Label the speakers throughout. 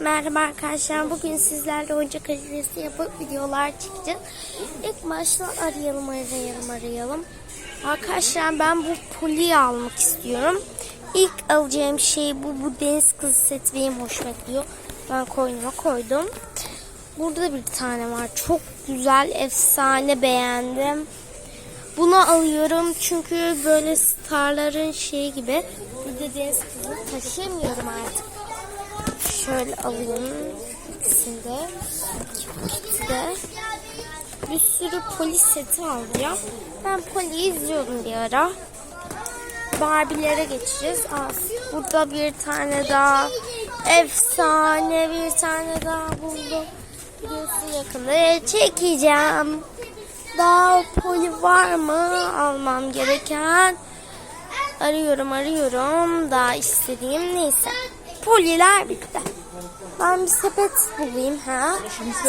Speaker 1: Merhaba arkadaşlar. Bugün sizlerle oyuncak acelesi yapıp videolar çekeceğiz. İlk başta arayalım, arayalım, arayalım. Arkadaşlar ben bu poliyi almak istiyorum. İlk alacağım şey bu. Bu deniz kızı seti benim hoşuma gidiyor. Ben koynuma koydum. Burada da bir tane var. Çok güzel, efsane beğendim. Bunu alıyorum çünkü böyle starların şeyi gibi. Bir de deniz kızı taşıyamıyorum artık. Şöyle alayım ikisini de. İkisi de. Bir sürü polis seti alacağım. Ben poliyi izliyordum bir ara. Barbie'lere geçeceğiz. Az. Burada bir tane daha efsane bir tane daha buldum. Biliyorsun yakında çekeceğim. Daha poli var mı almam gereken? Arıyorum arıyorum. Daha istediğim neyse. Poliler bitti. Ben bir sepet bulayım ha.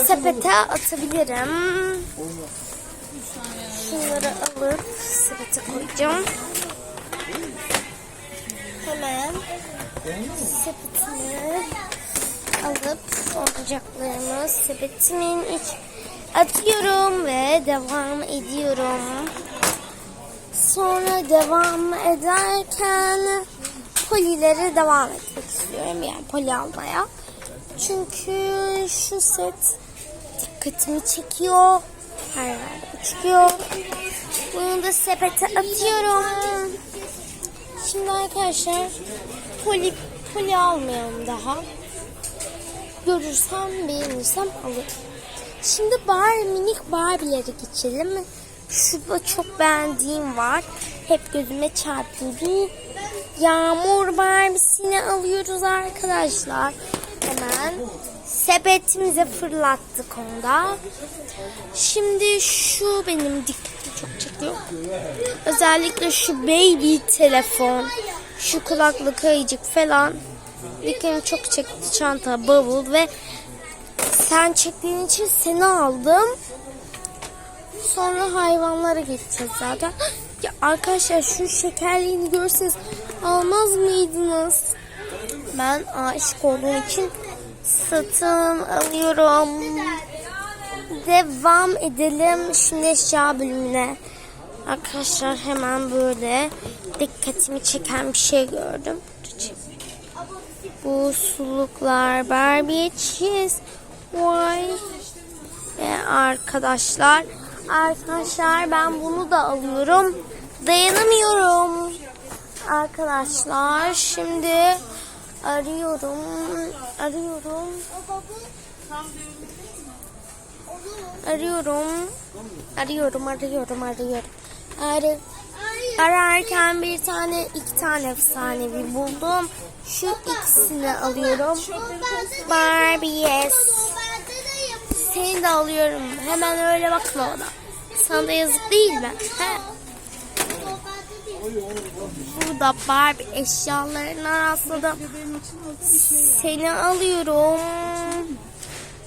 Speaker 1: Sepete atabilirim. Şunları alıp sepete koyacağım. Hemen sepetimi alıp oyuncaklarımı sepetimin iç atıyorum ve devam ediyorum. Sonra devam ederken polileri devam etmek istiyorum yani poli almaya. Çünkü şu set dikkatimi çekiyor. Her yerde çıkıyor. Bunu da sepete atıyorum. Şimdi arkadaşlar poli, poli almayalım daha. Görürsem beğenirsem alırım. Şimdi bar minik Barbie'lere geçelim. Şurada çok beğendiğim var. Hep gözüme çarpıyordu. Yağmur Barbie'sini alıyoruz arkadaşlar. Hemen sepetimize fırlattık onu da. Şimdi şu benim dikkatimi çok çekiyor. Özellikle şu baby telefon, şu kulaklık ayıcık falan. Dikkatimi çok çekti çanta, bavul ve sen çektiğin için seni aldım. Sonra hayvanlara geçeceğiz zaten. Ya arkadaşlar şu şekerliğini görseniz almaz mıydınız? Ben aşık olduğum için satın alıyorum. Devam edelim şimdi eşya bölümüne. Arkadaşlar hemen böyle dikkatimi çeken bir şey gördüm. Bu suluklar Barbie cheese. Vay. Ve arkadaşlar arkadaşlar ben bunu da alıyorum. Dayanamıyorum. Arkadaşlar şimdi arıyorum. Arıyorum. Arıyorum. Arıyorum, arıyorum, arıyorum. Arı. Ararken bir tane, iki tane efsanevi buldum. Şu ikisini alıyorum. Barbie yes. Seni de alıyorum. Hemen öyle bakma ona. Sana da yazık değil mi? He? Burada Barbie eşyalarına rastladım. Seni alıyorum.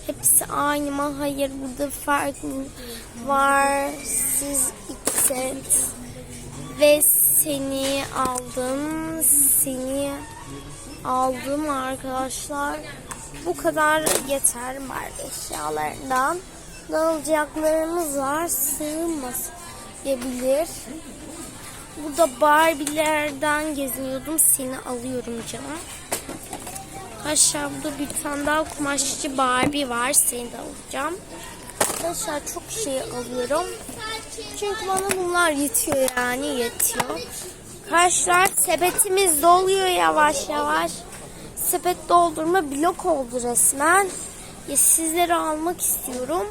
Speaker 1: Hepsi aynı mı? Hayır burada farklı var. Siz iki set. Ve seni aldım. Seni aldım arkadaşlar. Bu kadar yeter Barbie eşyalarından. Ne alacaklarımız var. Sığmaz diyebilir. Burada Barbie'lerden geziniyordum. Seni alıyorum canım. Arkadaşlar burada bir tane daha kumaşçı Barbie var. Seni de alacağım. Arkadaşlar çok şey alıyorum. Çünkü bana bunlar yetiyor yani yetiyor. Arkadaşlar sepetimiz doluyor yavaş yavaş. Sepet doldurma blok oldu resmen. Ya sizleri almak istiyorum.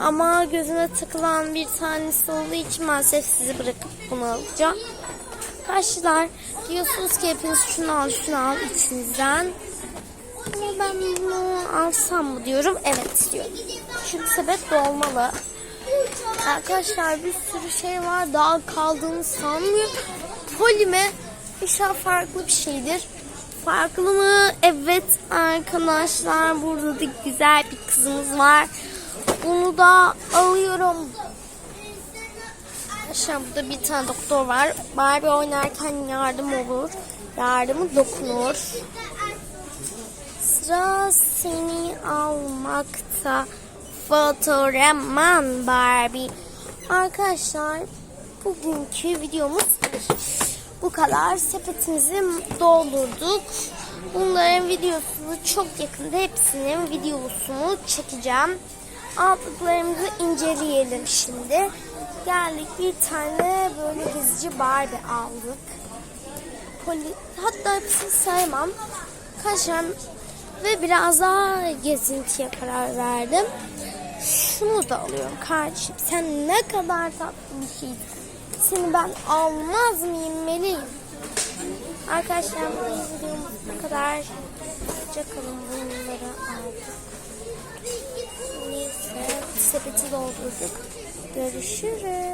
Speaker 1: Ama gözüne takılan bir tanesi olduğu için maalesef sizi bırakıp bunu alacağım. Arkadaşlar diyorsunuz ki hepiniz şunu al şunu al içinizden. Ama ben bunu alsam mı diyorum. Evet istiyorum. Çünkü sepet dolmalı. Arkadaşlar bir sürü şey var. Daha kaldığını sanmıyorum. Polime inşallah farklı bir şeydir. Farklı mı? Evet arkadaşlar. Burada da güzel bir kızımız var. Bunu da alıyorum. Arkadaşlar burada bir tane doktor var. Barbie oynarken yardım olur. Yardımı dokunur. sıra seni almakta. Fotoğraman Barbie. Arkadaşlar bugünkü videomuz bu kadar. Sepetimizi doldurduk. Bunların videosunu çok yakında hepsinin videosunu çekeceğim. Aldıklarımızı inceleyelim şimdi. Geldik bir tane böyle gezici Barbie aldık. Poli, hatta hepsini saymam. Kaşem ve biraz daha gezintiye karar verdim. Şunu da alıyorum kardeşim. Sen ne kadar tatlı bir şeysin. Seni ben almaz mıyım Melih? Arkadaşlar bu videomuz bu kadar. Hoşçakalın bunları aldık. Sepeti doldurduk. Görüşürüz.